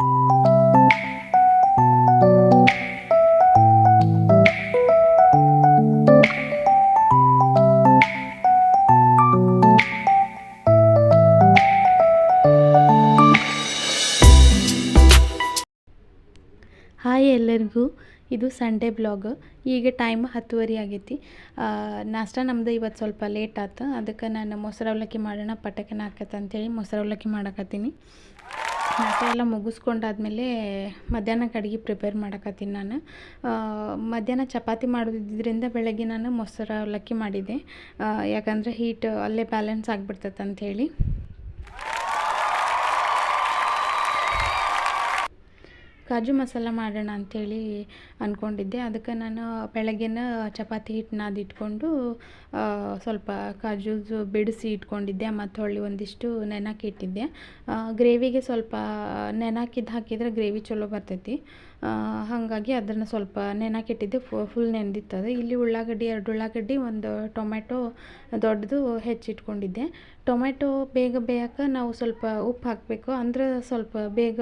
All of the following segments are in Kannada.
ಹಾಯ್ ಎಲ್ಲರಿಗೂ. ಇದು ಸಂಡೇ ಬ್ಲಾಗ್. ಈಗ ಟೈಮ್ ಹತ್ತುವರೆ ಆಗೈತಿ. ನಾಷ್ಟ ನಮ್ದು ಇವತ್ತು ಸ್ವಲ್ಪ ಲೇಟ್ ಆಯ್ತು ಅದಕ್ಕೆ ನಾನು ಮೊಸರು ಅವಲಕ್ಕಿ ಮಾಡೋಣ, ಪಟಕನ ಹಾಕತ್ತೆ ಅಂತೇಳಿ ಮೊಸರು ಅವಲಕ್ಕಿ ಮಾಡಕತ್ತೀನಿ. ನಾಷ್ಟ ಎಲ್ಲ ಮುಗಿಸ್ಕೊಂಡಾದ್ಮೇಲೆ ಮಧ್ಯಾಹ್ನಕ್ಕೆ ಅಡುಗೆ ಪ್ರಿಪೇರ್ ಮಾಡಕತ್ತೀನಿ ನಾನು. ಮಧ್ಯಾಹ್ನ ಚಪಾತಿ ಮಾಡೋದಿದ್ದರಿಂದ ಬೆಳಗ್ಗೆ ನಾನು ಮೊಸರು ಅವಲಕ್ಕಿ ಮಾಡಿದ್ದೆ. ಆ, ಯಾಕಂದರೆ ಹೀಟ್ ಅಲ್ಲೇ ಬ್ಯಾಲೆನ್ಸ್ ಆಗಿಬಿಡ್ತೈತೆ ಅಂಥೇಳಿ ಕಾಜು ಮಸಾಲ ಮಾಡೋಣ ಅಂಥೇಳಿ ಅಂದ್ಕೊಂಡಿದ್ದೆ ಅದಕ್ಕೆ ನಾನು ಬೆಳಗ್ಗೆನ ಚಪಾತಿ ಹಿಟ್ಟು ನಾದಿಟ್ಕೊಂಡು ಸ್ವಲ್ಪ ಕಾಜು ಬಿಡಿಸಿ ಇಟ್ಕೊಂಡಿದ್ದೆ. ಮತ್ತು ಹೊಳ್ಳಿ ಒಂದಿಷ್ಟು ನೆನಕಿಟ್ಟಿದ್ದೆ ಗ್ರೇವಿಗೆ ಸ್ವಲ್ಪ ನೆನಕಿದ್ದು ಹಾಕಿದರೆ ಗ್ರೇವಿ ಚಲೋ ಬರ್ತೈತಿ. ಹಾಗಾಗಿ ಅದನ್ನು ಸ್ವಲ್ಪ ನೆನಕಿಟ್ಟಿದ್ದೆ. ಫುಲ್ ನೆಂದಿತ್ತದು ಇಲ್ಲಿ ಉಳ್ಳಾಗಡ್ಡಿ, ಎರಡು ಉಳ್ಳಾಗಡ್ಡಿ, ಒಂದು ಟೊಮೆಟೊ ದೊಡ್ಡದು ಹೆಚ್ಚಿಟ್ಕೊಂಡಿದ್ದೆ. ಟೊಮೆಟೊ ಬೇಗ ಬೇಯಕ್ಕೆ ನಾವು ಸ್ವಲ್ಪ ಉಪ್ಪು ಹಾಕಬೇಕು. ಅಂದ್ರೆ ಸ್ವಲ್ಪ ಬೇಗ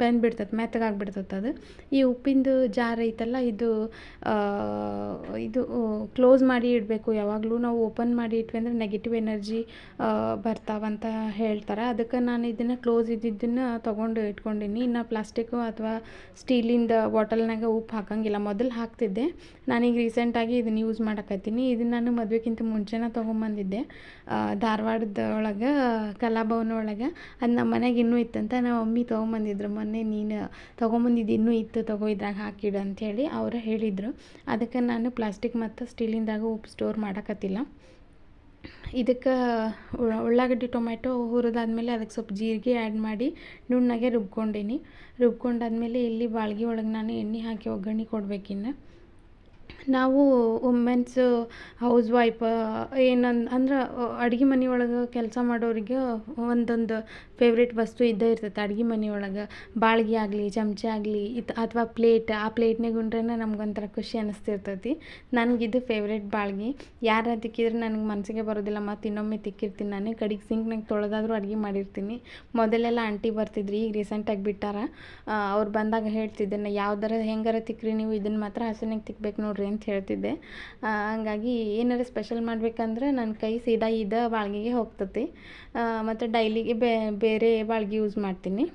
ಬೆಂದ್ಬಿಡ್ತದೆ, ಮೆತ್ತಗಾಗ್ಬಿಡ್ತದೆ ಅದು. ಈ ಉಪ್ಪಿಂದು ಜಾರ್ ಐತಲ್ಲ, ಇದು ಇದು ಕ್ಲೋಸ್ ಮಾಡಿ ಇಡಬೇಕು. ಯಾವಾಗಲೂ ನಾವು ಓಪನ್ ಮಾಡಿ ಇಟ್ವಿ ಅಂದರೆ ನೆಗೆಟಿವ್ ಎನರ್ಜಿ ಬರ್ತಾವಂತ ಹೇಳ್ತಾರೆ. ಅದಕ್ಕೆ ನಾನು ಇದನ್ನು ಕ್ಲೋಸ್ ಇದ್ದಿದ್ದನ್ನು ತೊಗೊಂಡು ಇಟ್ಕೊಂಡಿನಿ. ಇನ್ನು ಪ್ಲಾಸ್ಟಿಕ್ಕು ಅಥವಾ ಸ್ಟೀಲಿಂದ ಬಾಟಲ್ನಾಗ ಉಪ್ಪು ಹಾಕಂಗಿಲ್ಲ. ಮೊದಲು ಹಾಕ್ತಿದ್ದೆ. ನಾನೀಗ ರೀಸೆಂಟಾಗಿ ಇದನ್ನು ಯೂಸ್ ಮಾಡಕತ್ತೀನಿ. ಇದನ್ನು ನಾನು ಮದುವೆಗಿಂತ ಮುಂಚೆನೇ ತೊಗೊಂಬಂದಿದ್ದೆ. ಧಾರವಾಡದ ಒಳಗೆ ಕಲಾಭವನ ಒಳಗೆ ಅದು ನಮ್ಮ ಮನೆಗೆ ಇನ್ನೂ ಇತ್ತಂತ ನಮ್ಮ ಮಮ್ಮಿ ತೊಗೊಂಬಂದಿದ್ರು. ಮೊನ್ನೆ ನೀನು ತೊಗೊಂಬಂದಿದ್ದು ಇನ್ನೂ ಇತ್ತು ತಗೋ ಇದ್ರಾಗ ಹಾಕಿಡು ಅಂಥೇಳಿ ಅವರು ಹೇಳಿದರು. ಅದಕ್ಕೆ ನಾನು ಪ್ಲಾಸ್ಟಿಕ್ ಮತ್ತು ಸ್ಟೀಲಿಂದಾಗ ಉಪ್ಪು ಸ್ಟೋರ್ ಮಾಡಕತ್ತಿಲ್ಲ. ಇದಕ್ಕೆ ಉಳ್ಳಾಗಡ್ಡಿ ಟೊಮೆಟೊ ಹುರಿದಾದ್ಮೇಲೆ ಅದಕ್ಕೆ ಸ್ವಲ್ಪ ಜೀರಿಗೆ ಆ್ಯಡ್ ಮಾಡಿ ನುಣ್ಣಗೆ ರುಬ್ಕೊಂಡೀನಿ. ರುಬ್ಕೊಂಡಾದ್ಮೇಲೆ ಇಲ್ಲಿ ಬಾಳ್ಗೆ ಒಳಗೆ ನಾನು ಎಣ್ಣೆ ಹಾಕಿ ಒಗ್ಗರಣೆ ಕೊಡ್ಬೇಕಿನ್ನು. ನಾವು ವುಮೆನ್ಸ್ ಹೌಸ್ ವೈಫ್ ಏನಂದ್ ಅಂದ್ರೆ ಅಡ್ಗೆ ಮನೆ ಒಳಗೆ ಕೆಲಸ ಮಾಡೋರಿಗೆ ಒಂದೊಂದು ಫೇವ್ರೇಟ್ ವಸ್ತು ಇದ್ದೇ ಇರ್ತೈತೆ. ಅಡ್ಗೆ ಮನೆ ಒಳಗೆ ಬಾಳ್ಗೆ ಆಗಲಿ, ಚಮಚ ಆಗಲಿ ಇದು ಅಥವಾ ಪ್ಲೇಟ್ ಆ ಪ್ಲೇಟ್ನಾಗ ಉಂಡ್ರೆ ನಮ್ಗೊಂಥರ ಖುಷಿ ಅನ್ನಿಸ್ತಿರ್ತೈತಿ ನನಗಿದು ಫೇವ್ರೇಟ್ ಬಾಳ್ಗೆ. ಯಾರು ತಿಕ್ಕಿದ್ರೆ ನನಗೆ ಮನಸ್ಸಿಗೆ ಬರೋದಿಲ್ಲ, ಮತ್ತು ಇನ್ನೊಮ್ಮೆ ತಿಕ್ಕಿರ್ತೀನಿ. ನಾನು ಕಡೆಗೆ ಸಿಂಕ್ನಾಗ ತೊಳೆದಾದರೂ ಅಡುಗೆ ಮಾಡಿರ್ತೀನಿ. ಮೊದಲೆಲ್ಲ ಆಂಟಿ ಬರ್ತಿದ್ರು, ಈಗ ರೀಸೆಂಟಾಗಿ ಬಿಟ್ಟಾರ. ಅವ್ರು ಬಂದಾಗ ಹೇಳ್ತಿದ್ದೆ, ನಾ ಯಾವ್ದಾರ ಹೆಂಗಾರ ತಿಕ್ಕ್ರಿ ನೀವು ಇದನ್ನು ಮಾತ್ರ ಹಸನಾಗ ತಿಕ್ಬೇಕು ನೋಡ್ರಿ ಅಂತ ಹೇಳ್ತಿದ್ದೆ. ಹಂಗಾಗಿ ಏನಾರ ಸ್ಪೆಷಲ್ ಮಾಡ್ಬೇಕಂದ್ರೆ ನನ್ನ ಕೈ ಸೀದಾ ಇದ ಬಾಳ್ಗೆಗೆ ಹೋಗ್ತತಿ. ಮತ್ತು ಡೈಲಿಗೆ ಬೇರೆ ಬಾಳ್ಗೆ ಯೂಸ್ ಮಾಡ್ತೀನಿ.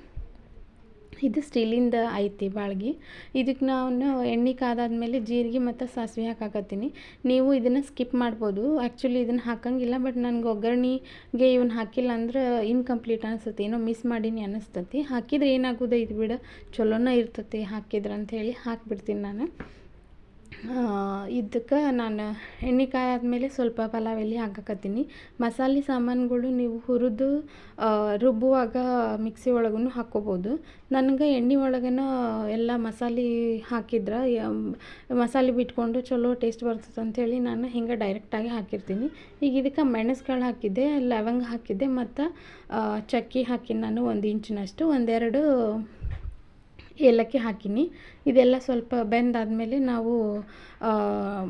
ಇದು ಸ್ಟೀಲಿಂದ ಐತಿ ಬಾಳ್ಗೆ. ಇದಕ್ಕೆ ನಾನು ಎಣ್ಣೆ ಕಾದಾದ್ಮೇಲೆ ಜೀರಿಗೆ ಮತ್ತು ಸಾಸಿವೆ ಹಾಕಾಕತ್ತೀನಿ. ನೀವು ಇದನ್ನು ಸ್ಕಿಪ್ ಮಾಡ್ಬೋದು. ಆ್ಯಕ್ಚುಲಿ ಇದನ್ನು ಹಾಕಂಗಿಲ್ಲ ಬಟ್ ನನಗೆ ಒಗ್ಗರಣೆಗೆ ಇವನ್ನ ಹಾಕಿಲ್ಲ ಅಂದ್ರೆ ಇನ್ಕಂಪ್ಲೀಟ್ ಅನಿಸ್ತತಿ. ಏನೋ ಮಿಸ್ ಮಾಡೀನಿ ಅನ್ನಿಸ್ತತಿ ಹಾಕಿದ್ರೆ ಏನಾಗೋದು ಇದು ಬಿಡು, ಚಲೋನ ಇರ್ತತಿ ಹಾಕಿದ್ರೆ ಅಂಥೇಳಿ ಹಾಕಿಬಿಡ್ತೀನಿ ನಾನು. ಇದಕ್ಕೆ ನಾನು ಎಣ್ಣೆ ಕಾಯಾದ್ಮೇಲೆ ಸ್ವಲ್ಪ ಪಲಾವ್ ಎಲೆ ಹಾಕಕತ್ತೀನಿ. ಮಸಾಲೆ ಸಾಮಾನುಗಳು ನೀವು ಹುರಿದು ರುಬ್ಬುವಾಗ ಮಿಕ್ಸಿ ಒಳಗೂ ಹಾಕ್ಕೋಬೋದು. ನನಗೆ ಎಣ್ಣೆ ಒಳಗನ ಎಲ್ಲ ಮಸಾಲೆ ಹಾಕಿದ್ರೆ ಮಸಾಲೆ ಬಿಟ್ಕೊಂಡು ಚಲೋ ಟೇಸ್ಟ್ ಬರ್ತದೆ ಅಂಥೇಳಿ ನಾನು ಹಿಂಗೆ ಡೈರೆಕ್ಟಾಗಿ ಹಾಕಿರ್ತೀನಿ. ಈಗ ಇದಕ್ಕೆ ಮೆಣಸುಗಳು ಹಾಕಿದ್ದೆ, ಲವಂಗ ಹಾಕಿದ್ದೆ, ಮತ್ತು ಚಕ್ಕಿ ಹಾಕಿ ನಾನು ಒಂದು ಇಂಚಿನಷ್ಟು, ಒಂದೆರಡು ಏಲಕ್ಕಿ ಹಾಕೀನಿ. ಇದೆಲ್ಲ ಸ್ವಲ್ಪ ಬೆಂದಾದಮೇಲೆ ನಾವು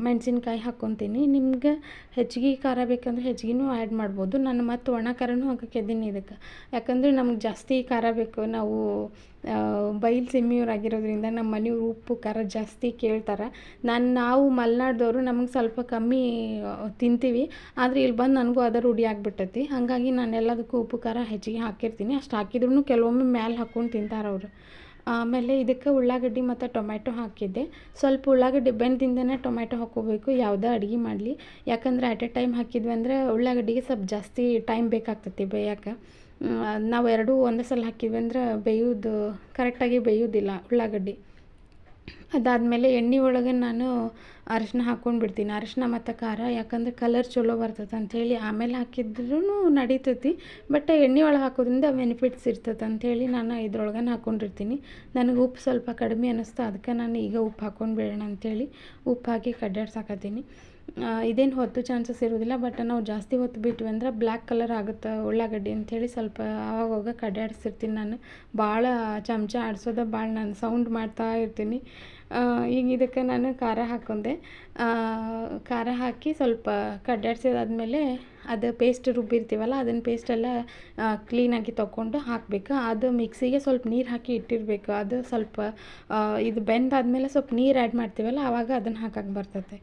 ಮೆಣಸಿನ್ಕಾಯಿ ಹಾಕ್ಕೊತೀನಿ ನಿಮ್ಗೆ ಹೆಚ್ಚಿಗೆ ಖಾರ ಬೇಕಂದ್ರೆ ಹೆಚ್ಚಿಗೆನೂ ಆ್ಯಡ್ ಮಾಡ್ಬೋದು. ನಾನು ಮತ್ತು ಒಣ ಖಾರನೂ ಹಾಕಕ್ಕಿದ್ದೀನಿ ಇದಕ್ಕೆ. ಯಾಕಂದರೆ ನಮ್ಗೆ ಜಾಸ್ತಿ ಖಾರ ಬೇಕು. ನಾವು ಬೈಲು ಸಿಮ್ಮಿಯವರಾಗಿರೋದ್ರಿಂದ ನಮ್ಮ ಮನೆಯವ್ರು ಉಪ್ಪು, ಖಾರ ಜಾಸ್ತಿ ಕೇಳ್ತಾರೆ. ನಾನು, ನಾವು ಮಲೆನಾಡ್ದವರು ನಮಗೆ ಸ್ವಲ್ಪ ಕಮ್ಮಿ ತಿಂತೀವಿ. ಆದರೆ ಇಲ್ಲಿ ಬಂದು ನನಗೂ ಅದ ರೂಢಿ ಆಗಿಬಿಟ್ಟೈತಿ. ಹಾಗಾಗಿ ನಾನು ಎಲ್ಲದಕ್ಕೂ ಉಪ್ಪು, ಖಾರ ಹೆಚ್ಚಿಗೆ ಹಾಕಿರ್ತೀನಿ. ಅಷ್ಟು ಹಾಕಿದ್ರೂ ಕೆಲವೊಮ್ಮೆ ಮ್ಯಾಲೆ ಹಾಕ್ಕೊಂಡು ತಿಂತಾರೆ ಅವರು ಆಮೇಲೆ ಇದಕ್ಕೆ ಉಳ್ಳಾಗಡ್ಡಿ ಮತ್ತು ಟೊಮ್ಯಾಟೊ ಹಾಕಿದ್ದೆ. ಸ್ವಲ್ಪ ಉಳ್ಳಾಗಡ್ಡಿ ಬೆಂದಿಂದನೇ ಟೊಮ್ಯಾಟೊ ಹಾಕ್ಕೋಬೇಕು ಯಾವುದೇ ಅಡುಗೆ ಮಾಡಲಿ. ಯಾಕಂದರೆ ಅಟ್ ಎ ಟೈಮ್ ಹಾಕಿದ್ವಿ ಅಂದರೆ ಉಳ್ಳಾಗಡ್ಡಿಗೆ ಸ್ವಲ್ಪ ಜಾಸ್ತಿ ಟೈಮ್ ಬೇಕಾಗ್ತೈತಿ ಬೇಯಕ್ಕೆ. ನಾವು ಎರಡೂ ಒಂದೇ ಸಲ ಹಾಕಿದ್ವಿ ಅಂದ್ರೆ ಬೇಯೋದು ಕರೆಕ್ಟಾಗಿ ಬೇಯೋದಿಲ್ಲ ಉಳ್ಳಾಗಡ್ಡಿ. ಅದಾದಮೇಲೆ ಎಣ್ಣೆ ಒಳಗೆ ನಾನು ಅರಶಿನ ಹಾಕ್ಕೊಂಡು ಬಿಡ್ತೀನಿ. ಅರಶಿನ ಮತ್ತು ಖಾರ, ಯಾಕಂದ್ರೆ ಕಲರ್ ಚಲೋ ಬರ್ತದೆ ಅಂಥೇಳಿ ಆಮೇಲೆ ಹಾಕಿದ್ರೂ ನಡೀತೈತಿ. ಬಟ್ ಎಣ್ಣೆ ಒಳಗೆ ಹಾಕೋದ್ರಿಂದ ಬೆನಿಫಿಟ್ಸ್ ಇರ್ತದೆ ಅಂಥೇಳಿ ನಾನು ಇದ್ರೊಳಗನೆ ಹಾಕ್ಕೊಂಡಿರ್ತೀನಿ ನನಗೆ ಉಪ್ಪು ಸ್ವಲ್ಪ ಕಡಿಮೆ ಅನ್ನಿಸ್ತು ಅದಕ್ಕೆ ನಾನು ಈಗ ಉಪ್ಪು ಹಾಕ್ಕೊಂಡು ಬಿಡೋಣ ಅಂಥೇಳಿ ಉಪ್ಪು ಹಾಕಿ ಕಡ್ಡಾಡ್ಸಾಕತ್ತೀನಿ ಇದೇನು ಹೊತ್ತು ಚಾನ್ಸಸ್ ಇರೋದಿಲ್ಲ ಬಟ್ ನಾವು ಜಾಸ್ತಿ ಹೊತ್ತು ಬಿಟ್ವಿ ಅಂದ್ರೆ ಬ್ಲ್ಯಾಕ್ ಕಲರ್ ಆಗುತ್ತೆ ಉಳ್ಳಾಗಡ್ಡಿ ಅಂಥೇಳಿ ಸ್ವಲ್ಪ ಆವಾಗವಾಗ ಕಡ್ಡಾಡಿಸಿರ್ತೀನಿ ನಾನು. ಭಾಳ ಚಮಚ ಆಡಿಸೋದ ಭಾಳ ನಾನು ಸೌಂಡ್ ಮಾಡ್ತಾ ಇರ್ತೀನಿ. ಈಗ ಇದಕ್ಕೆ ನಾನು ಖಾರ ಹಾಕೊಂಡೆ. ಖಾರ ಹಾಕಿ ಸ್ವಲ್ಪ ಕಡ್ಡಾಡ್ಸಿದಾದ್ಮೇಲೆ ಅದು ಪೇಸ್ಟ್ ರುಬ್ಬಿರ್ತೀವಲ್ಲ ಅದನ್ನು ಪೇಸ್ಟೆಲ್ಲ ಕ್ಲೀನಾಗಿ ತೊಗೊಂಡು ಹಾಕಬೇಕು. ಅದು ಮಿಕ್ಸಿಗೆ ಸ್ವಲ್ಪ ನೀರು ಹಾಕಿ ಇಟ್ಟಿರಬೇಕು. ಅದು ಸ್ವಲ್ಪ ಇದು ಬೆಂದಾದ್ಮೇಲೆ ಸ್ವಲ್ಪ ನೀರು ಆ್ಯಡ್ ಮಾಡ್ತೀವಲ್ಲ, ಆವಾಗ ಅದನ್ನು ಹಾಕಕ್ಕೆ ಬರ್ತೈತೆ.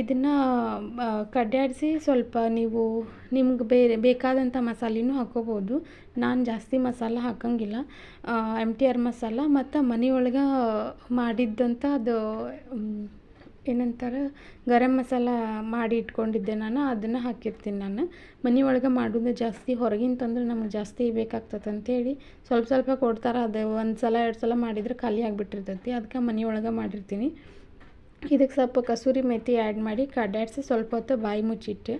ಇದನ್ನು ಕಡ್ಯಾಡಿಸಿ ಸ್ವಲ್ಪ ನೀವು ನಿಮ್ಗೆ ಬೇರೆ ಬೇಕಾದಂಥ ಮಸಾಲೆನೂ ಹಾಕ್ಕೋಬೋದು ನಾನು ಜಾಸ್ತಿ ಮಸಾಲ ಹಾಕಂಗಿಲ್ಲ. ಎಂ ಟಿ ಆರ್ ಮಸಾಲ ಮತ್ತು ಮನೆಯೊಳಗೆ ಮಾಡಿದ್ದಂಥ ಅದು ಏನಂತಾರೆ, ಗರಂ ಮಸಾಲ ಮಾಡಿ ಇಟ್ಕೊಂಡಿದ್ದೆ ನಾನು, ಅದನ್ನು ಹಾಕಿರ್ತೀನಿ ನಾನು. ಮನೆ ಒಳಗೆ ಮಾಡೋದು ಜಾಸ್ತಿ ಹೊರಗಿನ ತಂದ್ರೆ ನಮ್ಗೆ ಜಾಸ್ತಿ ಬೇಕಾಗ್ತದೆ ಅಂತೇಳಿ. ಸ್ವಲ್ಪ ಸ್ವಲ್ಪ ಕೊಡ್ತಾರೆ, ಅದು ಒಂದು ಸಲ ಎರಡು ಸಲ ಮಾಡಿದ್ರೆ ಖಾಲಿ ಆಗಿಬಿಟ್ಟಿರ್ತೈತಿ ಅದಕ್ಕೆ ಮನೆ ಒಳಗೆ ಮಾಡಿರ್ತೀನಿ. ಇದಕ್ಕೆ ಸ್ವಲ್ಪ ಕಸೂರಿ ಮೆಥಿ ಆ್ಯಡ್ ಮಾಡಿ ಕಡ್ಯಾಡಿಸಿ ಸ್ವಲ್ಪ ಹೊತ್ತು ಬಾಯಿ ಮುಚ್ಚಿಟ್ಟು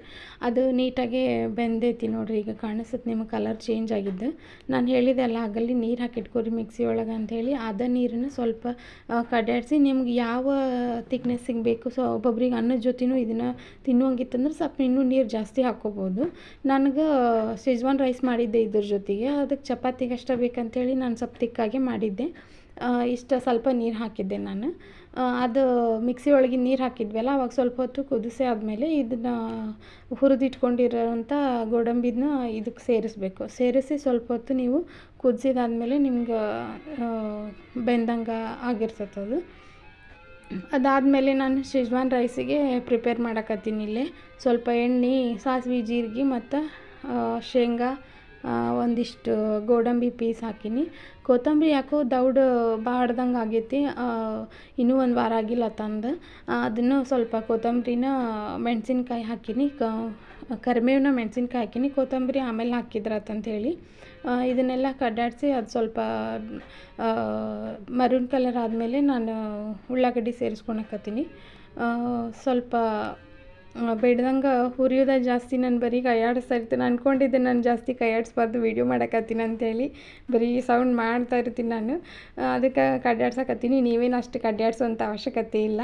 ಅದು ನೀಟಾಗಿ ಬೆಂದೈತಿ ನೋಡಿರಿ, ಈಗ ಕಾಣಿಸುತ್ತೆ ನಿಮಗೆ ಕಲರ್ ಚೇಂಜ್ ಆಗಿದ್ದು. ನಾನು ಹೇಳಿದೆ ಅಲ್ಲ ಆಗಲ್ಲಿ ನೀರು ಹಾಕಿಟ್ಕೊರಿ ಮಿಕ್ಸಿ ಒಳಗೆ ಅಂಥೇಳಿ ಅದ ನೀರನ್ನು ಸ್ವಲ್ಪ ಕಡ್ಯಾಡಿಸಿ ನಿಮ್ಗೆ ಯಾವ ತಿಕ್ನೆಸ್ಸಿಗೆ ಬೇಕು, ಸೊ ಒಬ್ಬೊಬ್ರಿಗೆ ಅನ್ನದ ಜೊತೆನೂ ಇದನ್ನು ತಿನ್ನುವಂಗಿತ್ತಂದ್ರೆ ಸ್ವಲ್ಪ ಇನ್ನೂ ನೀರು ಜಾಸ್ತಿ ಹಾಕ್ಕೋಬೋದು ನನಗೆ ಶೆಜ್ವಾನ್ ರೈಸ್ ಮಾಡಿದ್ದೆ ಇದ್ರ ಜೊತೆಗೆ. ಅದಕ್ಕೆ ಚಪಾತಿಗೆ ಅಷ್ಟೇ ಬೇಕಂಥೇಳಿ ನಾನು ಸ್ವಲ್ಪ ತಿಕ್ಕಾಗೆ ಮಾಡಿದ್ದೆ. ಇಷ್ಟು ಸ್ವಲ್ಪ ನೀರು ಹಾಕಿದ್ದೆ ನಾನು. ಅದು ಮಿಕ್ಸಿ ಒಳಗೆ ನೀರು ಹಾಕಿದ್ವಲ್ಲ, ಅವಾಗ ಸ್ವಲ್ಪ ಹೊತ್ತು ಕುದಿಸಿ ಆದಮೇಲೆ ಇದನ್ನು ಹುರಿದಿಟ್ಕೊಂಡಿರೋಂಥ ಗೋಡಂಬಿನ ಇದಕ್ಕೆ ಸೇರಿಸ್ಬೇಕು. ಸೇರಿಸಿ ಸ್ವಲ್ಪ ಹೊತ್ತು ನೀವು ಕುದಿಸಿದಾದ್ಮೇಲೆ ನಿಮ್ಗೆ ಬೆಂದಂಗೆ ಆಗಿರ್ತದದು ಅದು. ಅದಾದಮೇಲೆ ನಾನು ಶೆಜ್ವಾನ್ ರೈಸಿಗೆ ಪ್ರಿಪೇರ್ ಮಾಡಕತ್ತೀನಿ ಇಲ್ಲೇ. ಸ್ವಲ್ಪ ಎಣ್ಣೆ, ಸಾಸಿವೆ, ಜೀರಿಗೆ ಮತ್ತು ಶೇಂಗಾ ಒಂದಿಷ್ಟು ಗೋಡಂಬಿ ಪೀಸ್ ಹಾಕೀನಿ. ಕೊತ್ತಂಬರಿ ಯಾಕೋ ದೌಡ್ ಬಾಡ್ದಂಗೆ ಆಗೈತಿ. ಇನ್ನೂ ಒಂದು ವಾರ ಆಗಿಲ್ಲ ತಂದು. ಅದನ್ನು ಸ್ವಲ್ಪ ಕೊತ್ತಂಬರಿನ ಮೆಣಸಿನ್ಕಾಯಿ ಹಾಕೀನಿ. ಕರಿಬೇವನ್ನ ಮೆಣಸಿನ್ಕಾಯಿ ಹಾಕೀನಿ. ಕೊತ್ತಂಬರಿ ಆಮೇಲೆ ಹಾಕಿದ್ರಾತಂತೇಳಿ. ಇದನ್ನೆಲ್ಲ ಕಡ್ಡಾಡಿಸಿ ಅದು ಸ್ವಲ್ಪ ಮರುನ್ ಕಲರ್ ಆದಮೇಲೆ ನಾನು ಉಳ್ಳಾಗಡ್ಡಿ ಸೇರಿಸ್ಕೊಳಕತ್ತೀನಿ ಸ್ವಲ್ಪ ಬೇಡ್ದಂಗೆ ಹುರಿಯೋದ ಜಾಸ್ತಿ, ನಾನು ಬರೀ ಕೈಯಾಡಿಸ್ತಾ ಇರ್ತೀನಿ. ಅಂದ್ಕೊಂಡಿದ್ದೆ ನಾನು ಜಾಸ್ತಿ ಕೈಯಾಡಿಸ್ಬಾರ್ದು ವೀಡಿಯೋ ಮಾಡಕತ್ತೀನಿ ಅಂತೇಳಿ. ಬರೀ ಸೌಂಡ್ ಮಾಡ್ತಾ ಇರ್ತೀನಿ ನಾನು. ಅದಕ್ಕೆ ಕಡ್ಡಾಡ್ಸಕತ್ತೀನಿ ನೀವೇನು ಅಷ್ಟು ಕಡ್ಡಾಡ್ಸೋಂಥ ಅವಶ್ಯಕತೆ ಇಲ್ಲ.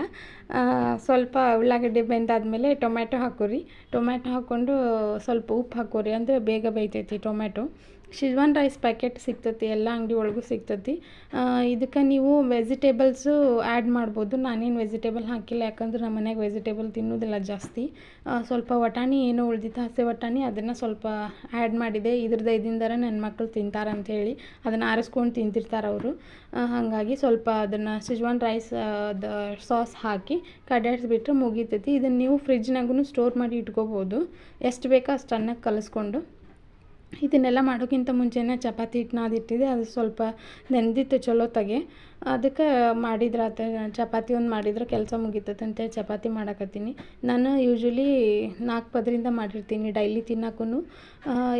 ಸ್ವಲ್ಪ ಉಳ್ಳಾಗಡ್ಡಿ ಬೆಂದಾದಮೇಲೆ ಟೊಮ್ಯಾಟೊ ಹಾಕೋರಿ. ಟೊಮ್ಯಾಟೊ ಹಾಕ್ಕೊಂಡು ಸ್ವಲ್ಪ ಉಪ್ಪು ಹಾಕೋರಿ. ಅಂದರೆ ಬೇಗ ಬೇಯ್ತೈತಿ ಟೊಮ್ಯಾಟೊ. ಶಿಜ್ವಾನ್ ರೈಸ್ ಪ್ಯಾಕೆಟ್ ಸಿಗ್ತತಿ, ಎಲ್ಲ ಅಂಗಡಿ ಒಳಗೂ ಸಿಗ್ತೈತಿ. ಇದಕ್ಕೆ ನೀವು ವೆಜಿಟೇಬಲ್ಸು ಆ್ಯಡ್ ಮಾಡ್ಬೋದು. ನಾನೇನು ವೆಜಿಟೇಬಲ್ ಹಾಕಿಲ್ಲ, ಯಾಕಂದ್ರೆ ನಮ್ಮ ಮನೆಯಾಗ ವೆಜಿಟೇಬಲ್ ತಿನ್ನೋದಿಲ್ಲ ಜಾಸ್ತಿ. ಸ್ವಲ್ಪ ವಟಾಣಿ, ಏನೋ ಉಳ್ದಿತ್ತು ಹಸಿ ವಟಾಣಿ, ಅದನ್ನು ಸ್ವಲ್ಪ ಆ್ಯಡ್ ಮಾಡಿದೆ. ಇದ್ರದ್ದು ಇದರಿಂದಾರ ನನ್ನ ಮಕ್ಕಳು ತಿಂತಾರೆ ಅಂಥೇಳಿ ಅದನ್ನು ಆರಿಸ್ಕೊಂಡು ತಿಂತಿರ್ತಾರೆ ಅವರು. ಹಾಗಾಗಿ ಸ್ವಲ್ಪ ಅದನ್ನು ಶಿಜ್ವಾನ್ ರೈಸ್ ಸಾಸ್ ಹಾಕಿ ಕಡ್ಯಾಡಿಸ್ಬಿಟ್ರೆ ಮುಗೀತೈತಿ. ಇದನ್ನು ನೀವು ಫ್ರಿಜ್ನಾಗೂ ಸ್ಟೋರ್ ಮಾಡಿ ಇಟ್ಕೋಬೋದು. ಎಷ್ಟು ಬೇಕೋ ಅಷ್ಟು ಅನ್ನಕ್ಕೆ ಕಲಿಸ್ಕೊಂಡು. ಇದನ್ನೆಲ್ಲ ಮಾಡೋಕ್ಕಿಂತ ಮುಂಚೆನೇ ಚಪಾತಿ ಹಿಟ್ಟು ನಾದಿಟ್ಟಿದ್ದೆ ಅದು ಸ್ವಲ್ಪ ನೆಂದಿತ್ತು ಚಲೋತ್ತಾಗೆ ಅದಕ್ಕೆ ಮಾಡಿದ್ರೆ ಆತ, ಚಪಾತಿ ಒಂದು ಮಾಡಿದ್ರೆ ಕೆಲಸ ಮುಗೀತೈತೆ ಅಂತೇಳಿ ಚಪಾತಿ ಮಾಡಕತ್ತೀನಿ. ನಾನು ಯೂಶ್ವಲಿ ನಾಲ್ಕು ಪದರಿಂದ ಮಾಡಿರ್ತೀನಿ ಡೈಲಿ ತಿನ್ನಕ್ಕೂ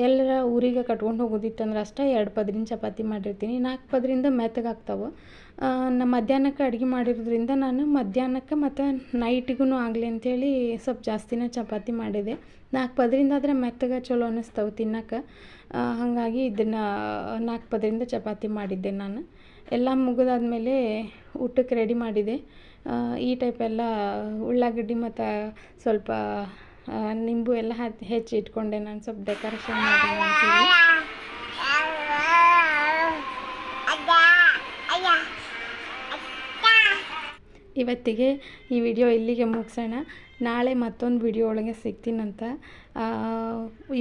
ಎಲ್ಲರ ಊರಿಗೆ ಕಟ್ಕೊಂಡು ಹೋಗೋದಿತ್ತಂದ್ರೆ ಅಷ್ಟೇ ಎರಡು ಪದರಿನ ಚಪಾತಿ ಮಾಡಿರ್ತೀನಿ. ನಾಲ್ಕು ಪದರಿಂದ ಮೆತ್ತಗಾಗ್ತಾವೆ ನಮ್ಮ ಮಧ್ಯಾಹ್ನಕ್ಕೆ ಅಡುಗೆ ಮಾಡಿರೋದ್ರಿಂದ ನಾನು ಮಧ್ಯಾಹ್ನಕ್ಕೆ ಮತ್ತು ನೈಟಿಗೂ ಆಗಲಿ ಅಂಥೇಳಿ ಸ್ವಲ್ಪ ಜಾಸ್ತಿನೇ ಚಪಾತಿ ಮಾಡಿದೆ. ನಾಲ್ಕು ಪದರಿಂದ ಆದರೆ ಮೆತ್ತಗೆ ಚಲೋ ಅನ್ನಿಸ್ತಾವೆ ತಿನ್ನಕ್ಕೆ ಹಾಗಾಗಿ ಇದನ್ನು ನಾಲ್ಕು ಪದರಿಂದ ಚಪಾತಿ ಮಾಡಿದ್ದೆ ನಾನು. ಎಲ್ಲ ಮುಗಿದಾದ್ಮೇಲೆ ಊಟಕ್ಕೆ ರೆಡಿ ಮಾಡಿದೆ. ಈ ಟೈಪ್ ಎಲ್ಲ ಉಳ್ಳಾಗಡ್ಡಿ ಮತ್ತು ಸ್ವಲ್ಪ ನಿಂಬು ಎಲ್ಲ ಹಚ್ಚಿ ಹೆಚ್ಚಿ ಇಟ್ಕೊಂಡೆ ನಾನು. ಸ್ವಲ್ಪ ಡೆಕೋರೇಷನ್ ಮಾಡೋಣ ಇವತ್ತಿಗೆ ಈ ವಿಡಿಯೋ ಇಲ್ಲಿಗೆ ಮುಗಿಸೋಣ. ನಾಳೆ ಮತ್ತೊಂದು ವಿಡಿಯೋ ಒಳಗೆ ಸಿಗ್ತೀನಂತ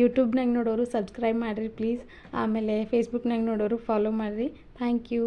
ಯೂಟ್ಯೂಬ್ನಾಗ ನೋಡೋರು ಸಬ್ಸ್ಕ್ರೈಬ್ ಮಾಡಿರಿ ಪ್ಲೀಸ್. ಆಮೇಲೆ ಫೇಸ್ಬುಕ್ನಾಗ ನೋಡೋರು ಫಾಲೋ ಮಾಡಿರಿ. Thank you.